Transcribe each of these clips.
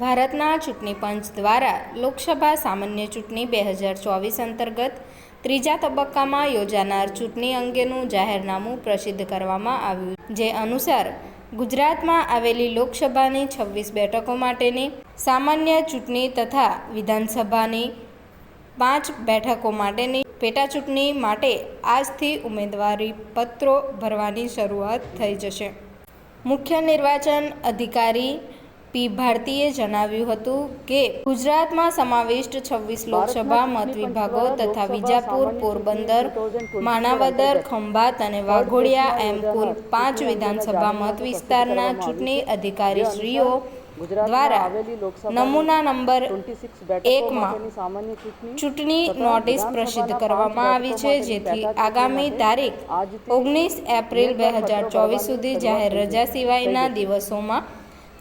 ભારતના ચૂંટણી પંચ દ્વારા લોકસભા સામાન્ય ચૂંટણી બે હજાર ચોવીસ અંતર્ગત ત્રીજા તબક્કામાં યોજાનાર ચૂંટણી અંગેનું જાહેરનામું પ્રસિદ્ધ કરવામાં આવ્યું જે અનુસાર, ગુજરાતમાં આવેલી લોકસભાની છવ્વીસ બેઠકો માટેની સામાન્ય ચૂંટણી તથા વિધાનસભાની પાંચ બેઠકો માટેની પેટાચૂંટણી માટે આજથી ઉમેદવારી પત્રો ભરવાની શરૂઆત થઈ જશે. મુખ્ય નિર્વાચન અધિકારી પી ભારતીએ જણાવ્યું હતું કે ગુજરાતમાં સમાવિષ્ટ છવ્વીસ લોકસભા મત વિભાગો તથા વિજાપુર પોરબંદર માણાવદર ખંભાત અને વાઘોડિયા એમ કુલ પાંચ વિધાનસભા મત વિસ્તારના ચૂંટણી અધિકારીશ્રીઓ દ્વારા નમૂના નંબર એકમાં ચૂંટણી નોટિસ પ્રસિદ્ધ કરવામાં આવી છે જેથી આગામી તારીખ ઓગણીસ એપ્રિલ બે હજાર ચોવીસ સુધી જાહેર રજા સિવાયના દિવસોમાં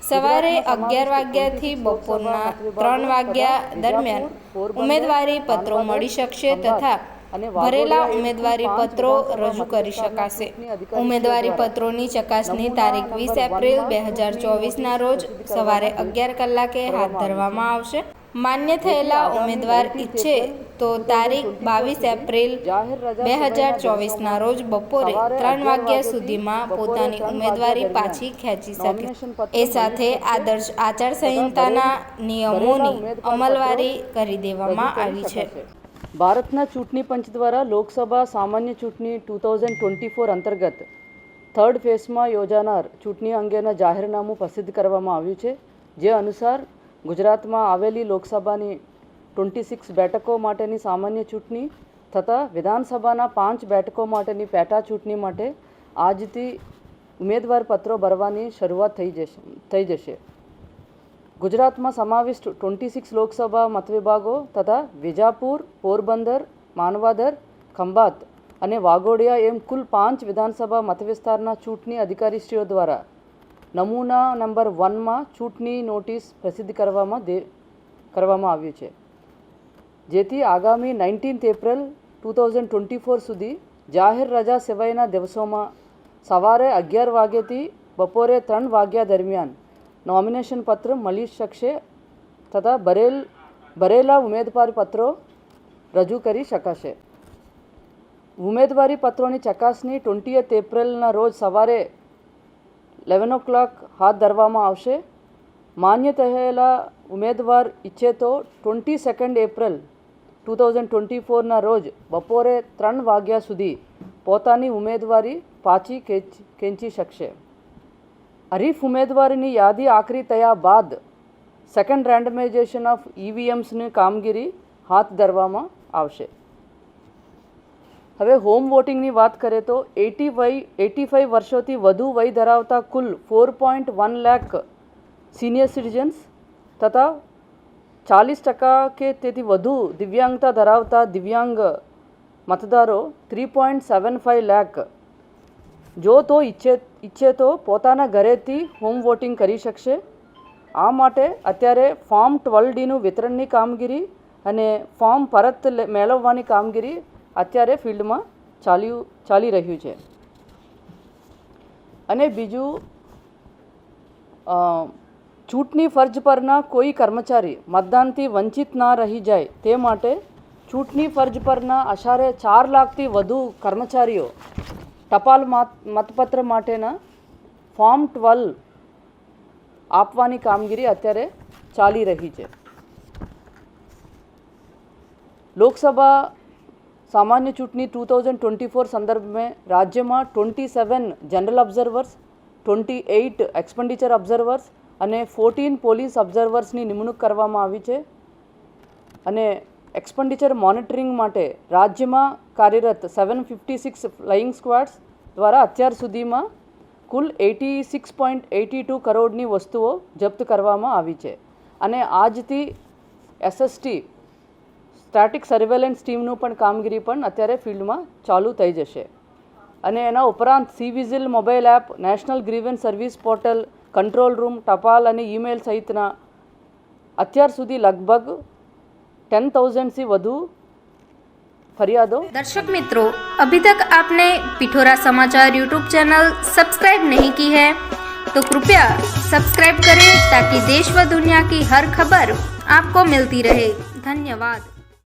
સવારે અગિયાર વાગ્યાથી બપોરના ત્રણ વાગ્યા દરમિયાન ઉમેદવારી પત્રો મળી શકશે તથા ભરેલા ઉમેદવારી પત્રો રજૂ કરી શકાશે. ઉમેદવારી પત્રોની ચકાસણી તારીખ વીસ એપ્રિલ બે હજાર ચોવીસના રોજ સવારે અગિયાર કલાકે હાથ ધરવામાં આવશે. માન્ય થયેલા ઉમેદવાર ઈચ્છે તો તારીખ બાવીસ એપ્રિલ બે હજાર ચોવીસના રોજ બપોરે ત્રણ વાગ્યા સુધીમાં પોતાની ઉમેદવારી પાછી ખેંચી શકે. એ સાથે આદર્શ આચારસંહિતાના નિયમોની અમલવારી કરી દેવામાં આવી છે. ભારતના ચૂંટણી પંચ દ્વારા લોકસભા સામાન્ય ચૂંટણી ટુ થાઉઝન્ડ ટ્વેન્ટી ફોર અંતર્ગત થર્ડ ફેઝમાં યોજાનાર ચૂંટણી અંગેના જાહેરનામું પ્રસિદ્ધ કરવામાં આવ્યું છે. જે અનુસાર ગુજરાતમાં આવેલી લોકસભાની ટ્વેન્ટી સિક્સ બેઠકો માટેની સામાન્ય ચૂંટણી તથા વિધાનસભાના પાંચ બેઠકો માટેની પેટા ચૂંટણી માટે આજથી ઉમેદવાર પત્રો ભરવાની શરૂઆત થઈ જશે થઈ જશે. ગુજરાતમાં સમાવિષ્ટ ટ્વેન્ટી સિક્સ લોકસભા મતવિભાગો તથા વિજાપુર, પોરબંદર, માનવાદર, ખંભાત અને વાઘોડિયા એમ કુલ પાંચ વિધાનસભા મતવિસ્તારના ચૂંટણી અધિકારીશ્રીઓ દ્વારા નમૂના નંબર વનમાં ચૂંટણી નોટિસ પ્રસિદ્ધ કરવામાં દે, કરવામાં આવ્યું છે. જેથી આગામી nineteenth April two thousand twenty four સુધી જાહેર રજા સિવાયના દિવસોમાં સવારે અગિયાર વાગ્યાથી બપોરે ત્રણ વાગ્યા દરમિયાન નોમિનેશન પત્ર મળી શકશે તથા ભરેલ ભરેલા ઉમેદવારી પત્રો રજૂ કરી શકાશે. ઉમેદવારી પત્રોની ચકાસણી ટ્વેન્ટીએથ એપ્રિલના રોજ સવારે લેવન ઓ ક્લોક હાથ ધરવામાં આવશે. માન્ય થયેલા ઉમેદવાર ઈચ્છે તો twenty second April two thousand twenty ફોરના રોજ બપોરે ત્રણ વાગ્યા સુધી પોતાની ઉમેદવારી પાછી ખેંચી શકશે. હરીફ ઉમેદવારીની યાદી આખરી થયા બાદ સેકન્ડ રેન્ડમાઇઝેશન ઓફ ઈવીએમ્સની કામગીરી હાથ ધરવામાં આવશે. હવે હોમ વોટિંગની વાત કરીએ તો એટી વય, એટી ફાઇવ વર્ષોથી વધુ વય ધરાવતા કુલ four point one lakh senior citizens તથા ચાલીસ ટકા કે તેથી વધુ દિવ્યાંગતા ધરાવતા દિવ્યાંગ મતદારો three point seven five lakh. જો તો ઈચ્છે ઈચ્છે તો પોતાના ઘરેથી હોમ વોટિંગ કરી શકશે. આ માટે અત્યારે ફોર્મ ટ્વેલ્વ ડીનું વિતરણની કામગીરી અને ફોર્મ પરત મેળવવાની કામગીરી અત્યારે ફિલ્ડમાં ચાલ્યું, ચાલી રહ્યું છે. અને બીજું છૂટની ફરજ પરના કોઈ કર્મચારી મતદાનથી વંચિત ના રહી જાય તે માટે ચૂંટણી ફરજ પરના આશરે ચાર લાખથી વધુ કર્મચારીઓ ટપાલ મત, મતપત્ર માટેના ફોર્મ ટ્વેલ્વ આપવાની કામગીરી અત્યારે ચાલી રહી છે. લોકસભા સામાન્ય ચૂંટણી ટુ થાઉઝન્ડ ટ્વેન્ટી ફોર સંદર્ભમાં રાજ્યમાં twenty seven general observers, twenty eight expenditure observers અને ફોર્ટીન પોલીસ ઓબ્ઝર્વર્સની નિમણૂક કરવામાં આવી છે. અને એક્સપેન્ડિચર મોનિટરિંગ માટે રાજ્યમાં કાર્યરત seven fifty six flying squads દ્વારા અત્યાર સુધીમાં કુલ eighty six point eighty two કરોડની વસ્તુઓ જપ્ત કરવામાં આવી છે. અને આજથી એસએસટી સ્ટેટિક સર્વેલન્સ ટીમનું પણ કામગીરી પણ અત્યારે ફિલ્ડમાં ચાલુ થઈ જશે અને એના ઉપરાંત C vigil mobile app national grievance service portal control room ટપાલ અને ઈમેલ સહિતના અત્યાર સુધી લગભગ टेन थाउजेंड से વધુ फरियादों दर्शक मित्रों अभी तक आपने पिठोरा समाचार यूट्यूब चैनल सब्सक्राइब नहीं की है तो कृपया सब्सक्राइब करें ताकि देश व दुनिया की हर खबर आपको मिलती रहे धन्यवाद